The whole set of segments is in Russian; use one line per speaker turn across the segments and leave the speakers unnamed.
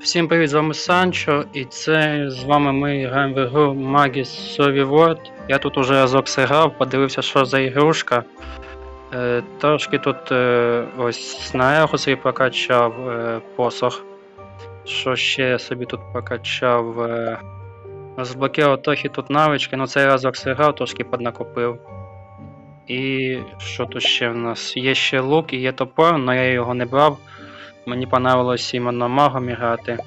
Всім привіт, з вами Санчо, і це з вами ми граємо в ігру Magis Survey World. Я тут уже разок зіграв, подивився, що за ігрушка. Е, трошки тут е, ось снарягу собі прокачав е, посох. Що ще собі тут прокачав. Е, розблокував трохи тут навички, ну цей разок зіграв, трошки поднакопив. І що тут ще в нас? Є ще лук і є топор, але я його не брав. Мені понравилось іменно магом грати.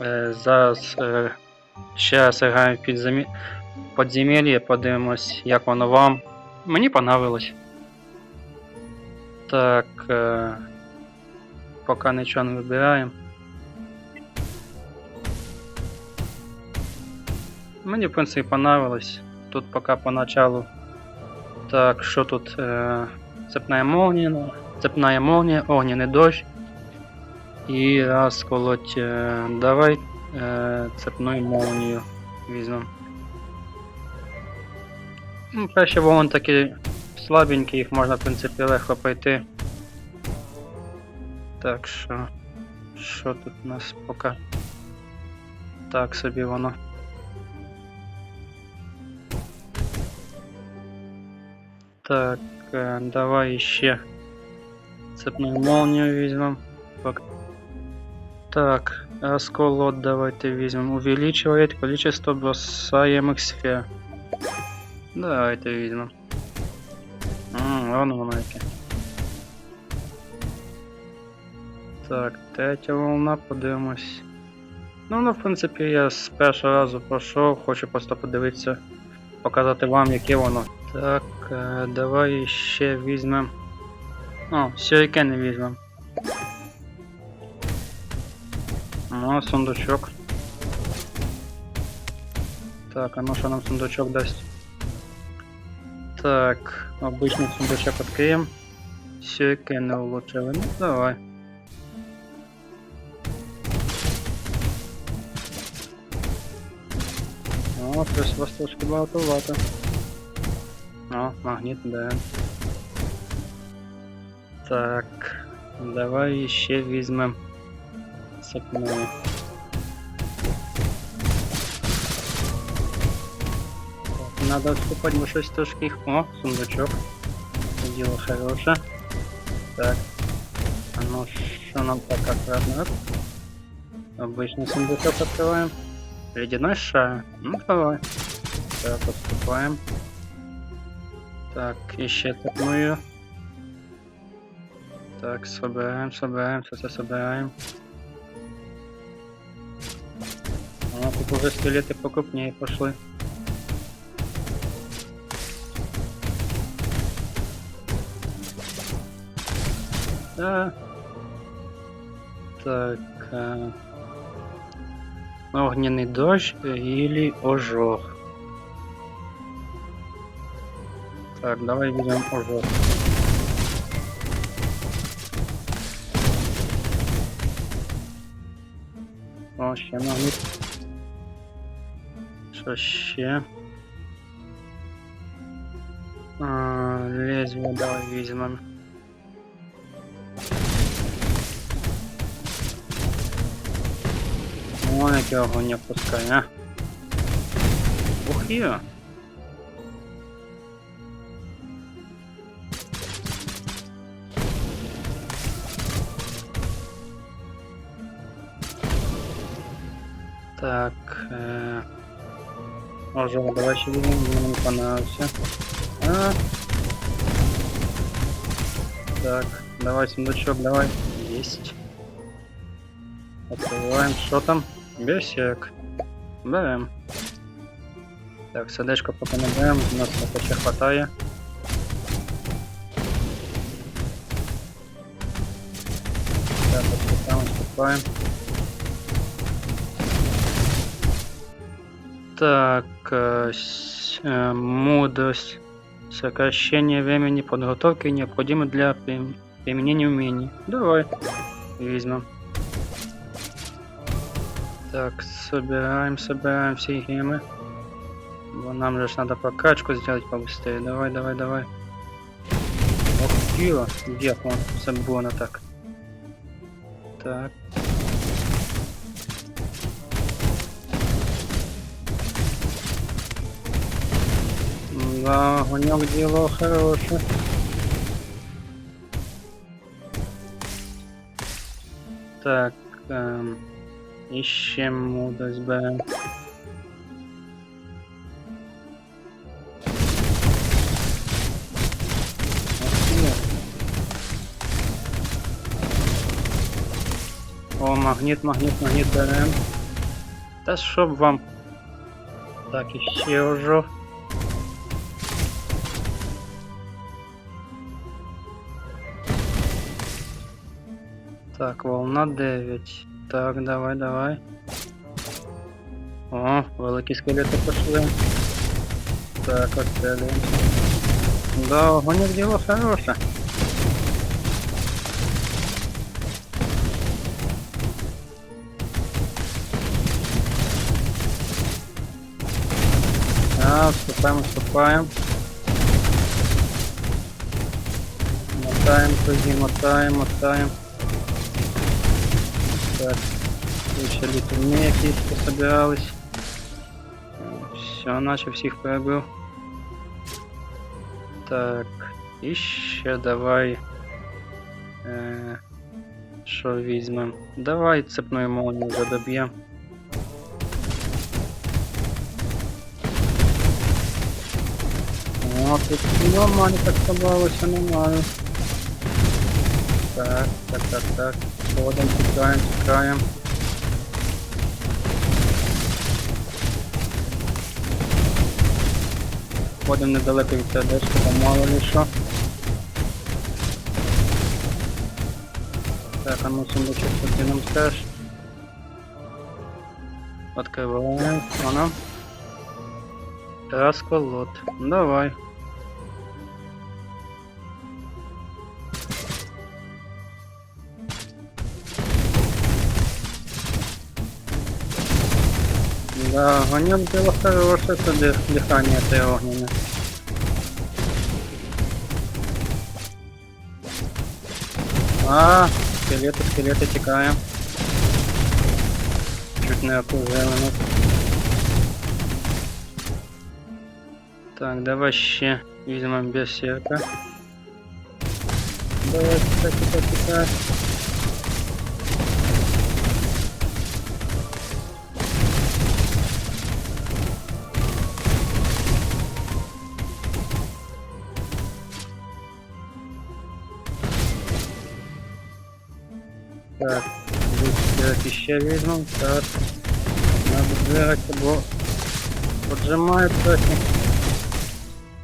Е, зараз е, ще раз граємо в подземелье, подивимось, як воно вам. Мені понравилось. Так. Е, поки нічого не вибираємо. Мені, в принципі, понравилось. Тут поки поначалу. Так, що тут? Цепная молния, цепная молния, огненный дождь. І розколоть. Е, давай е, цепною молнію візьмемо. Ну, перші вогонь такі слабенькі, їх можна, в принципі, легко пройти. Так що. Що тут у нас поки? Так собі воно. Так, е, давай ще цепную молнию візьмемо. Так, расколот давайте возьмем. Увеличивает количество бросаемых сфер. Давайте. Ммм, вон воно. Так, третя волна, подивимось. Ну, ну, в принципі, я з першого разу пройшов, хочу просто подивитися, показати вам, яке воно. Так, е, давай ще візьмем. О, сюрикени візьмем. Ну, сундучок. Так, а ну що нам сундучок дасть? Так, обычный сундучок откроем. Сюрикены улучшили. Ну, давай. О, у вас трошки багатовато. О, магніт, да. Так, давай ще візьмем цепную. Надо бо щось трошки їх. О, сундучок. Це Діло хороше. Так. А ну що нам аккуратно? Оп. Обычный сундучок открываем. Ледяной шар. Ну давай. Так, отступаем. Так, еще цепную. Так, собираем, собираем, все это собираем. А, тут уже скелеты покрупнее пошли. Да. Так. а, Огненный дождь или ожог. Так, давай берем ожог. О, ще магніт. Що ще? А, лезвие давай візьмем. О, яке огонь пускай, а. Ух є. Так, э... Ожог, давай ще візьмемо, мені не понравився. А. Так, давай сундучок, давай. Есть. Открываем, что там? Бесик. Берем. Так, сердечко поки не берем, у нас поки ще хватає. Так, отступаем. Так, э, э, мудрость. Сокращение времени подготовки необходимо для при- применения умений. Давай, возьмем. Так, собираем, собираем все гемы. Вон нам же надо прокачку сделать побыстрее. Давай, давай, давай. Ох, дело. Где он? Саббона так. Так. Да, у него дело хорошее. Так, эм... і ще мудрость берем. Ох, є. О, магніт, магніт, магніт берем. Та щоб вам. Так, іще ожог. Так, волна 9. Так, давай, давай. О, великі скелети пішли. Так, отстрілюємо. Да, гонять діло хороше. А, вступаем, вступаем. Мотаем, тоді, мотаем, мотаем. Так, тут ще літуни якісь пособирались. Все, наче всіх перебив. Так, і ще давай. Е, що візьмем? Давай цепною молнію задоб'ємо. О, тут нормально так собралося, нормально. Так, так, так, так. Ходим, тікаємо, тікаємо. Ходимо недалеко від сердечка, бо мало ли що. Так, а ну сундучок тоді нам теж. Открываем. Оно. Расколот. Давай. Да, гонем дело хорошее, это дых- дыхание этой огненное. А, скелеты, скелеты текаем. Чуть не окружили нас. Так, давай ще візьмемо берсерка. Давай, тікай, тікай, тікай. Так, берсерк ще візьмемо. Так. Надо двигатися, бо поджимає трохи.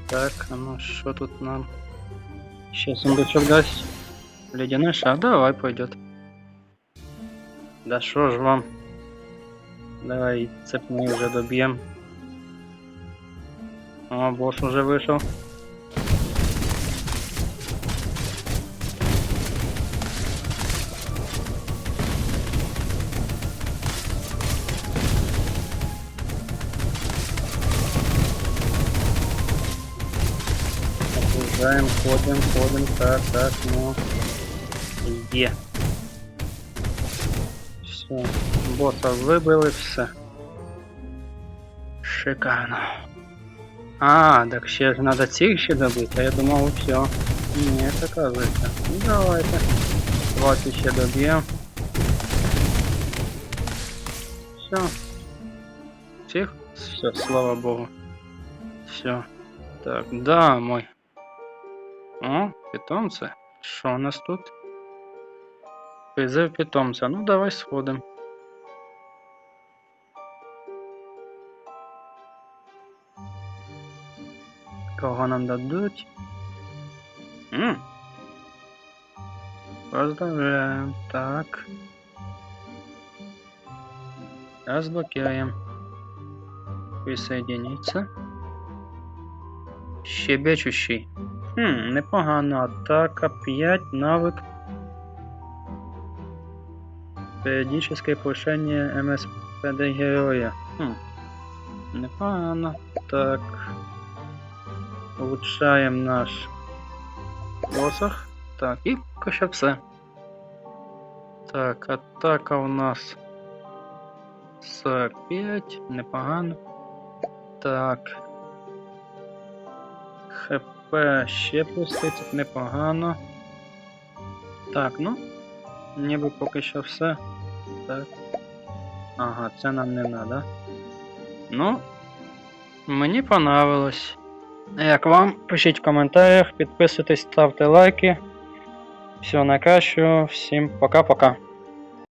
Так, а ну что тут нам? Сейчас сундучок даст. Ледяной шар, давай пойдет. Да что ж вам? Давай цепный уже добьем. О, босс уже вышел. Окружаем, ходим, ходим, так, так, ну. Є. Все. Боса вибили, все. Шикарно. А, так ще ж надо цих ще добити, а я думав, все. Ні, оказується. Ну давайте. 20 ще доб'ємо. Все. Всіх? Все, слава Богу. Все. Так, да, мой. О, питомцы. Що у нас тут? Призыв питомця. Ну давай сходим. Кого нам дадуть? М. Поздравляем. Так. Разблокируем. Присоединиться. Щебечущий. Хм, непогано. Атака 5, навык. Периодическое повышение МСПД героя. Хм. Непогано. Так. Улучшаем наш посох. Так, і поки все. Так, атака у нас 45, непогано. Так. ХП ще 30, непогано. Так, ну. Ніби поки що все. Так. Ага, це нам не надо. Ну. Мені понравилось. Як вам? Пишіть в коментарях, підписуйтесь, ставте лайки. Всього найкращого, всім пока-пока.